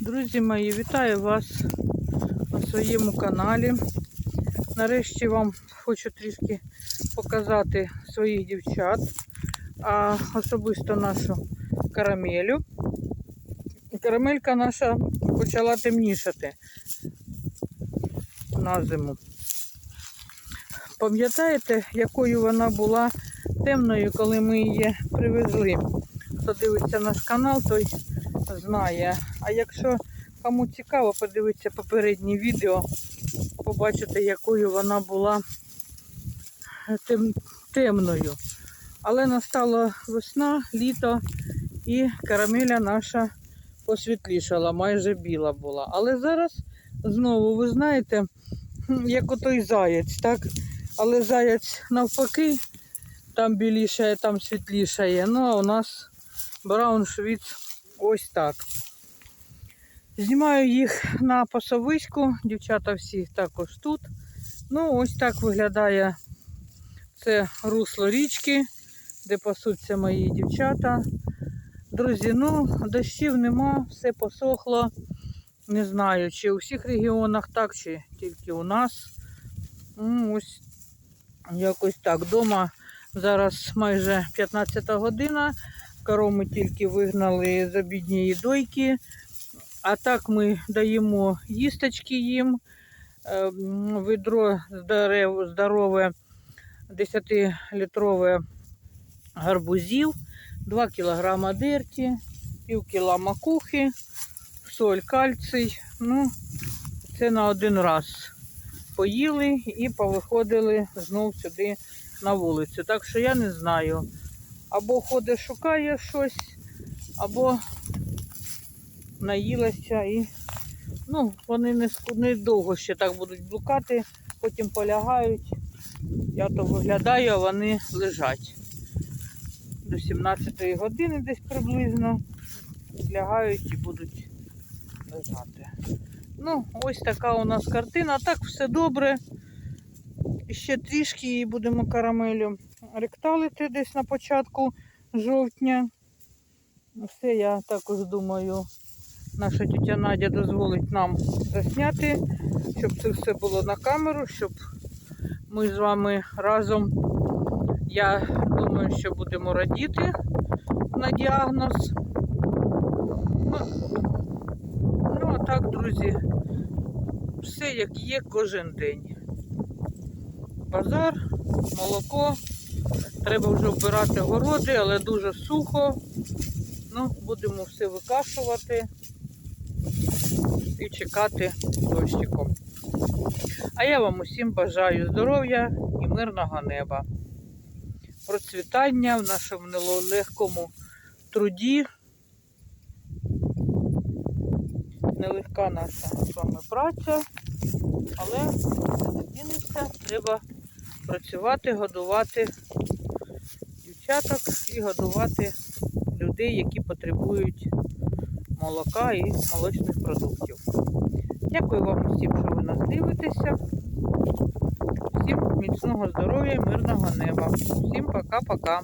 Друзі мої, вітаю вас на своєму каналі. Нарешті вам хочу трішки показати своїх дівчат, а особисто нашу карамелю. Карамелька наша почала темнішати на зиму. Пам'ятаєте, якою вона була темною, коли ми її привезли? Хто дивиться наш канал, той знає. А якщо кому цікаво, подивитися попереднє відео, побачите, якою вона була тем, темною. Але настала весна, літо і карамеля наша посвітлішала, майже біла була. Але зараз знову, ви знаєте, як отой заєць, так? Але заєць навпаки, там білішає, там світлішає. Ну а у нас брауншвіц ось так. Знімаю їх на пасовиську, дівчата всі також тут. Ну, ось так виглядає це русло річки, де пасуться мої дівчата. Друзі, ну, дощів нема, все посохло. Не знаю, чи у всіх регіонах так, чи тільки у нас. Ну, ось якось так. Дома зараз майже 15 година. Коров ми тільки вигнали з обідньої дойки. А так ми даємо їсточки їм. Е, Ведро здорове, здорове 10-літрове гарбузів, 2 кг дерті, пів кіла макухи, соль, кальцій. Ну, це на один раз поїли і повиходили знов сюди на вулицю. Так що я не знаю. Або ходить, шукає щось, або наїлася і ну, вони не, не довго ще так будуть блукати, потім полягають. Я то виглядаю, а вони лежать. До 17 години десь приблизно лягають і будуть лежати. Ну, ось така у нас картина. Так все добре. Ще трішки і будемо карамелю ректалити десь на початку жовтня. Все, я також думаю, наша тітя Надя дозволить нам засняти, щоб це все було на камеру, щоб ми з вами разом, я думаю, що будемо радіти на діагноз. Ну, ну а так, друзі, все як є кожен день. Базар, молоко. Треба вже вбирати городи, але дуже сухо. Ну, будемо все викашувати і чекати дощиком. А я вам усім бажаю здоров'я і мирного неба. Процвітання в нашому нелегкому труді. Нелегка наша з вами праця, але не дінеться, треба працювати, годувати дівчаток і годувати людей, які потребують молока і молочних продуктів. Дякую вам усім, що ви нас дивитеся. Всім міцного здоров'я мирного неба. Всім пока-пока.